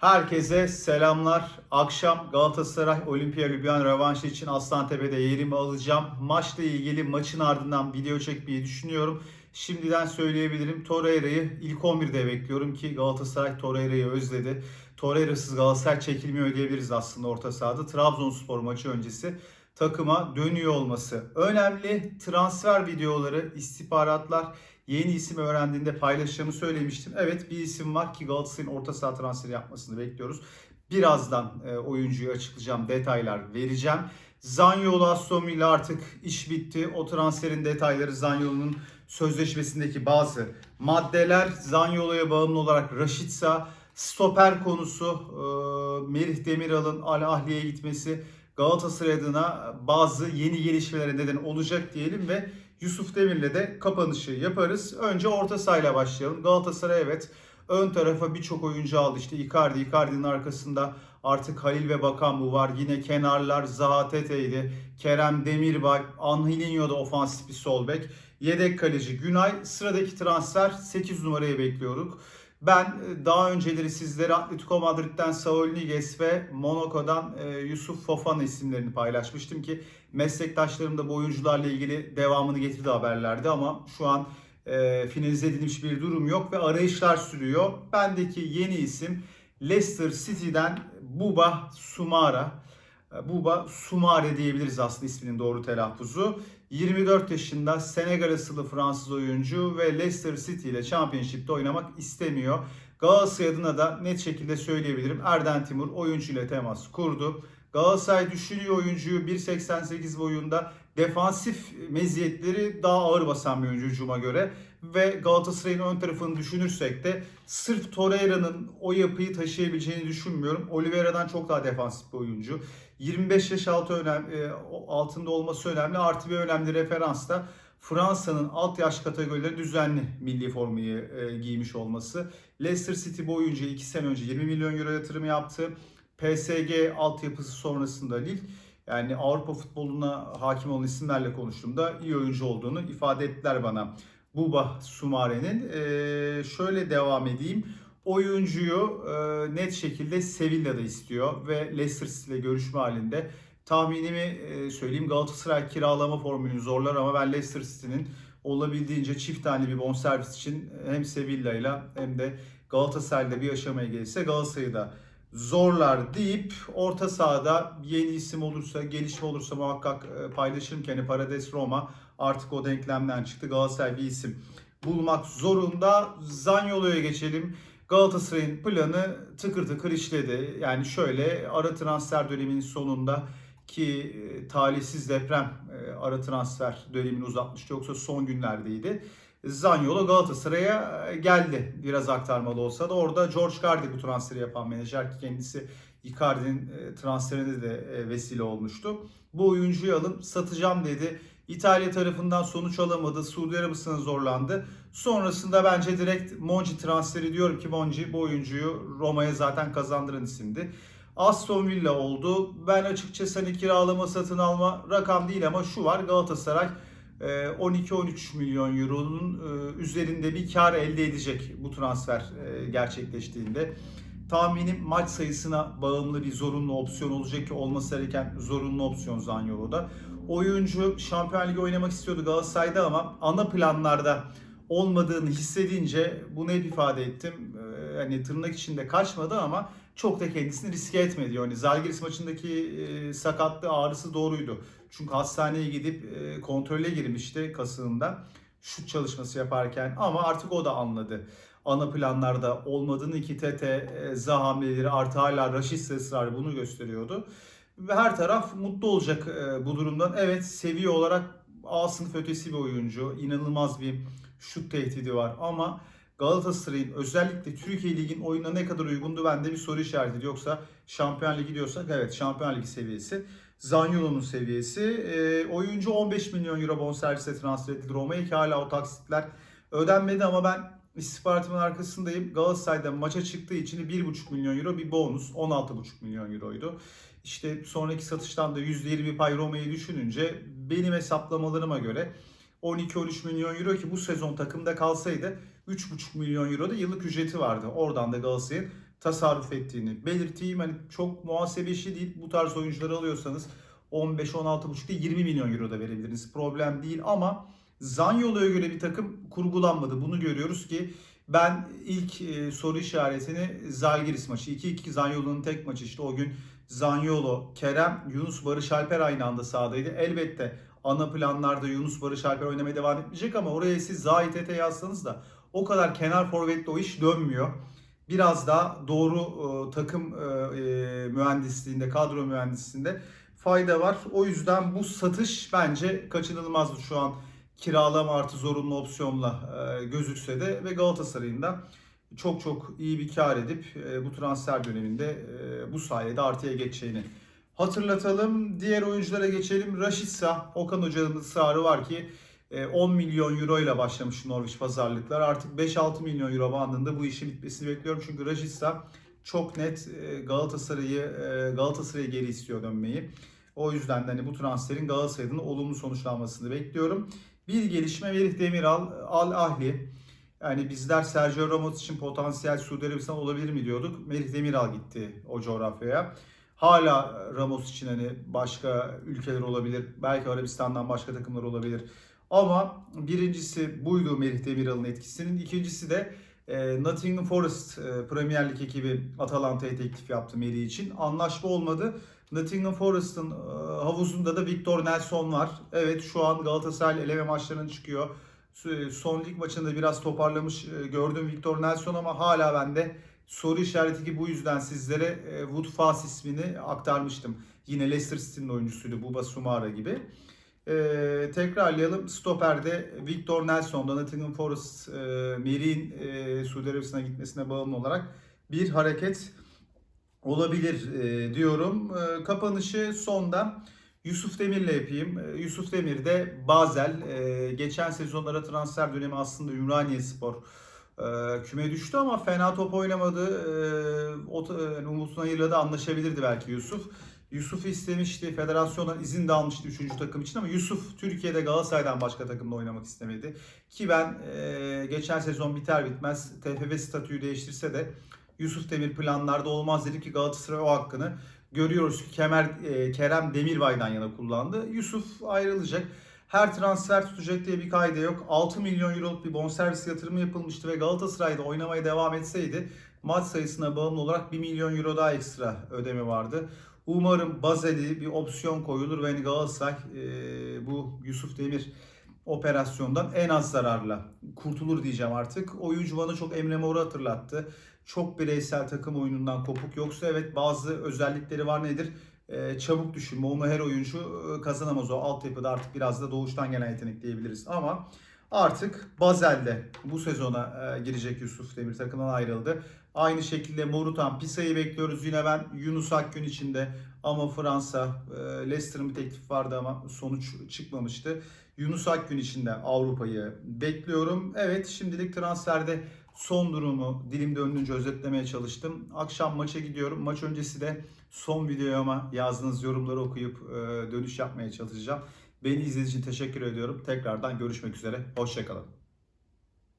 Herkese selamlar. Akşam Galatasaray Olimpiya Lübnan rövanşı için Aslantepe'de yerimi alacağım. Maçla ilgili maçın ardından video çekmeyi düşünüyorum. Şimdiden söyleyebilirim. Torreira'yı ilk 11'de bekliyorum ki Galatasaray Torreira'yı özledi. Torreira'sız Galatasaray çekilmiyor diyebiliriz aslında orta sahada. Trabzonspor maçı öncesi takıma dönüyor olması. Önemli transfer videoları, istihbaratlar, yeni isim öğrendiğinde paylaşacağımı söylemiştim. Evet bir isim var ki Galatasaray'ın orta saha transferi yapmasını bekliyoruz. Birazdan e, oyuncuyu açıklayacağım, detaylar vereceğim. Zanyolu Aston Villa artık iş bitti. O transferin detayları Zanyolu'nun sözleşmesindeki bazı maddeler. Zanyolu'ya bağımlı olarak Raşitsa, stoper konusu, e, Merih Demiral'ın Al Ahli'ye gitmesi Galatasaray adına bazı yeni gelişmelere neden olacak diyelim ve Yusuf Demir'le de kapanışı yaparız. Önce orta sahayla başlayalım. Galatasaray evet ön tarafa birçok oyuncu aldı. İşte Icardi, Icardi'nin arkasında artık Halil ve Bakan bu var. Yine kenarlar Zaha Tete'ydi. Kerem Demirbay, Angelinho da ofansif bir sol bek. Yedek kaleci Günay. Sıradaki transfer 8 numarayı bekliyorduk. Ben e, daha önceleri sizlere Atletico Madrid'den Saul Niguez ve Monaco'dan e, Yusuf Fofana isimlerini paylaşmıştım ki meslektaşlarım da bu oyuncularla ilgili devamını getirdi haberlerde ama şu an e, finalize edilmiş bir durum yok ve arayışlar sürüyor. Bendeki yeni isim Leicester City'den Buba Sumara. E, Buba Sumare diyebiliriz aslında isminin doğru telaffuzu. 24 yaşında Senegal asıllı Fransız oyuncu ve Leicester City ile Championship'te oynamak istemiyor. Galatasaray adına da net şekilde söyleyebilirim. Erden Timur oyuncuyla temas kurdu. Galatasaray düşünüyor oyuncuyu 1.88 boyunda defansif meziyetleri daha ağır basan bir oyuncu hücuma göre ve Galatasaray'ın ön tarafını düşünürsek de sırf Torreira'nın o yapıyı taşıyabileceğini düşünmüyorum. Oliveira'dan çok daha defansif bir oyuncu. 25 yaş altı önem, e, altında olması önemli. Artı bir önemli referans da Fransa'nın alt yaş kategorileri düzenli milli formayı e, giymiş olması. Leicester City bu oyuncuya 2 sene önce 20 milyon euro yatırım yaptı. PSG altyapısı sonrasında Lille yani Avrupa futboluna hakim olan isimlerle konuştuğumda iyi oyuncu olduğunu ifade ettiler bana. Buba Sumare'nin. Ee, şöyle devam edeyim. Oyuncuyu e, net şekilde Sevilla'da istiyor ve Leicester ile görüşme halinde. Tahminimi e, söyleyeyim Galatasaray kiralama formülünü zorlar ama ben Leicester City'nin olabildiğince çift tane bir bonservis için hem Sevilla ile hem de Galatasaray'la bir aşamaya gelirse Galatasaray'ı da zorlar deyip orta sahada yeni isim olursa, gelişme olursa muhakkak e, paylaşırım ki hani Parades Roma artık o denklemden çıktı. Galatasaray bir isim bulmak zorunda. Zanyolo'ya geçelim. Galatasaray'ın planı tıkır tıkır işledi. Yani şöyle ara transfer döneminin sonunda ki e, talihsiz deprem e, ara transfer dönemini uzatmıştı. Yoksa son günlerdeydi. Zanyolo Galatasaray'a e, geldi. Biraz aktarmalı olsa da orada George Cardi bu transferi yapan menajer ki kendisi Icardi'nin transferinde de vesile olmuştu. Bu oyuncuyu alıp satacağım dedi. İtalya tarafından sonuç alamadı. Suudi Arabistan'a zorlandı. Sonrasında bence direkt Monci transferi diyorum ki Monci bu oyuncuyu Roma'ya zaten kazandıran isimdi. Aston Villa oldu. Ben açıkçası hani kiralama satın alma rakam değil ama şu var Galatasaray 12-13 milyon euronun üzerinde bir kar elde edecek bu transfer gerçekleştiğinde. Tahminim maç sayısına bağımlı bir zorunlu opsiyon olacak ki olması gereken zorunlu opsiyon Zanyolo'da. Oyuncu Şampiyon Ligi oynamak istiyordu Galatasaray'da ama ana planlarda olmadığını hissedince bunu hep ifade ettim. Yani tırnak içinde kaçmadı ama çok da kendisini riske etmedi. Yani Zalgiris maçındaki e, sakatlığı ağrısı doğruydu. Çünkü hastaneye gidip e, kontrole girmişti kasığında şut çalışması yaparken ama artık o da anladı. Ana planlarda olmadığını ki Tete, e, Zaha hamleleri artı hala Raşit ısrarı bunu gösteriyordu. Ve her taraf mutlu olacak e, bu durumdan. Evet seviye olarak A sınıf ötesi bir oyuncu. İnanılmaz bir şut tehdidi var ama Galatasaray'ın özellikle Türkiye Ligi'nin oyununa ne kadar uygundu bende bir soru işareti. Yoksa Şampiyon Ligi diyorsak evet Şampiyon Ligi seviyesi. Zaniolo'nun seviyesi. E, oyuncu 15 milyon euro bonservise transfer edildi Roma'ya ki hala o taksitler ödenmedi ama ben istihbaratımın arkasındayım. Galatasaray'da maça çıktığı için 1,5 milyon euro bir bonus 16,5 milyon euroydu. İşte sonraki satıştan da %20 bir pay Roma'yı düşününce benim hesaplamalarıma göre 12-13 milyon euro ki bu sezon takımda kalsaydı 3,5 milyon euro da yıllık ücreti vardı. Oradan da Galatasaray'ın tasarruf ettiğini belirteyim. Hani çok muhasebe işi değil. Bu tarz oyuncuları alıyorsanız 15 16,5 değil 20 milyon euro da verebilirsiniz. Problem değil ama Zanyolo'ya göre bir takım kurgulanmadı. Bunu görüyoruz ki ben ilk e, soru işaretini Zalgiris maçı 2-2 Zanyolo'nun tek maçı işte o gün Zanyolo, Kerem, Yunus Barış Alper aynı anda sahadaydı. Elbette ana planlarda Yunus Barış Alper oynamaya devam etmeyecek ama oraya siz Zahit Ete yazsanız da o kadar kenar forvetle o iş dönmüyor. Biraz daha doğru e, takım e, e, mühendisliğinde, kadro mühendisliğinde fayda var. O yüzden bu satış bence kaçınılmazdı şu an kiralama artı zorunlu opsiyonla e, gözükse de ve Galatasaray'ın da çok çok iyi bir kar edip e, bu transfer döneminde e, bu sayede artıya geçeceğini hatırlatalım. Diğer oyunculara geçelim. Raşitsa, Okan Hoca'nın ısrarı var ki e, 10 milyon euro ile başlamış Norwich pazarlıklar. Artık 5-6 milyon euro bandında bu işin bitmesini bekliyorum. Çünkü Raşitsa çok net e, Galatasaray'ı e, Galatasaray'a geri istiyor dönmeyi. O yüzden de hani bu transferin Galatasaray'ın olumlu sonuçlanmasını bekliyorum. Bir gelişme Melih Demiral, Al Ahli. Yani bizler Sergio Ramos için potansiyel Suudi Arabistan olabilir mi diyorduk. Melih Demiral gitti o coğrafyaya. Hala Ramos için hani başka ülkeler olabilir. Belki Arabistan'dan başka takımlar olabilir. Ama birincisi buydu Melih Demiral'ın etkisinin. İkincisi de e, Nottingham Forest e, Premier Lig ekibi Atalanta'ya teklif yaptı Melih için. Anlaşma olmadı. Nottingham Forest'ın e, havuzunda da Victor Nelson var. Evet şu an Galatasaray eleme maçlarına çıkıyor. Son lig maçında biraz toparlamış e, gördüm Victor Nelson ama hala bende soru işareti ki bu yüzden sizlere e, Wood Fas ismini aktarmıştım. Yine Leicester City'nin oyuncusuydu Buba Sumara gibi. Ee, tekrarlayalım. Stoper'de Victor Nelson'da Nottingham Forest e, Merih'in e, Suudi Arabistan'a gitmesine bağımlı olarak bir hareket olabilir e, diyorum. E, kapanışı sonda Yusuf Demir'le yapayım. E, Yusuf Demir de Basel. E, geçen sezonlara transfer dönemi aslında Ümraniye Spor e, küme düştü ama fena top oynamadı. E, o, e, ayırla da anlaşabilirdi belki Yusuf. Yusuf'u istemişti. Federasyondan izin de almıştı 3. takım için ama Yusuf Türkiye'de Galatasaray'dan başka takımda oynamak istemedi. Ki ben e, geçen sezon biter bitmez TFF statüyü değiştirse de Yusuf Demir planlarda olmaz dedi ki Galatasaray o hakkını görüyoruz ki Kemer, e, Kerem Demirbay'dan yana kullandı. Yusuf ayrılacak. Her transfer tutacak diye bir kaydı yok. 6 milyon euroluk bir bonservis yatırımı yapılmıştı ve Galatasaray'da oynamaya devam etseydi maç sayısına bağımlı olarak 1 milyon euro daha ekstra ödeme vardı. Umarım Bazeli bir opsiyon koyulur ve hani Galatasaray e, bu Yusuf Demir operasyondan en az zararla kurtulur diyeceğim artık. Oyuncu bana çok Emre Mor'u hatırlattı. Çok bireysel takım oyunundan kopuk. Yoksa evet bazı özellikleri var nedir? Ee, çabuk düşünme. Onu her oyuncu e, kazanamaz o altyapıda artık biraz da doğuştan gelen yetenek diyebiliriz. Ama artık Bazel'de bu sezona e, girecek Yusuf Demir takımdan ayrıldı. Aynı şekilde Morutan Pisa'yı bekliyoruz. Yine ben Yunus Akgün içinde ama Fransa, e, Leicester'ın bir teklif vardı ama sonuç çıkmamıştı. Yunus Akgün içinde Avrupa'yı bekliyorum. Evet şimdilik transferde son durumu dilim döndüğünce özetlemeye çalıştım. Akşam maça gidiyorum. Maç öncesi de son videoma yazdığınız yorumları okuyup e, dönüş yapmaya çalışacağım. Beni izlediğiniz için teşekkür ediyorum. Tekrardan görüşmek üzere. Hoşçakalın.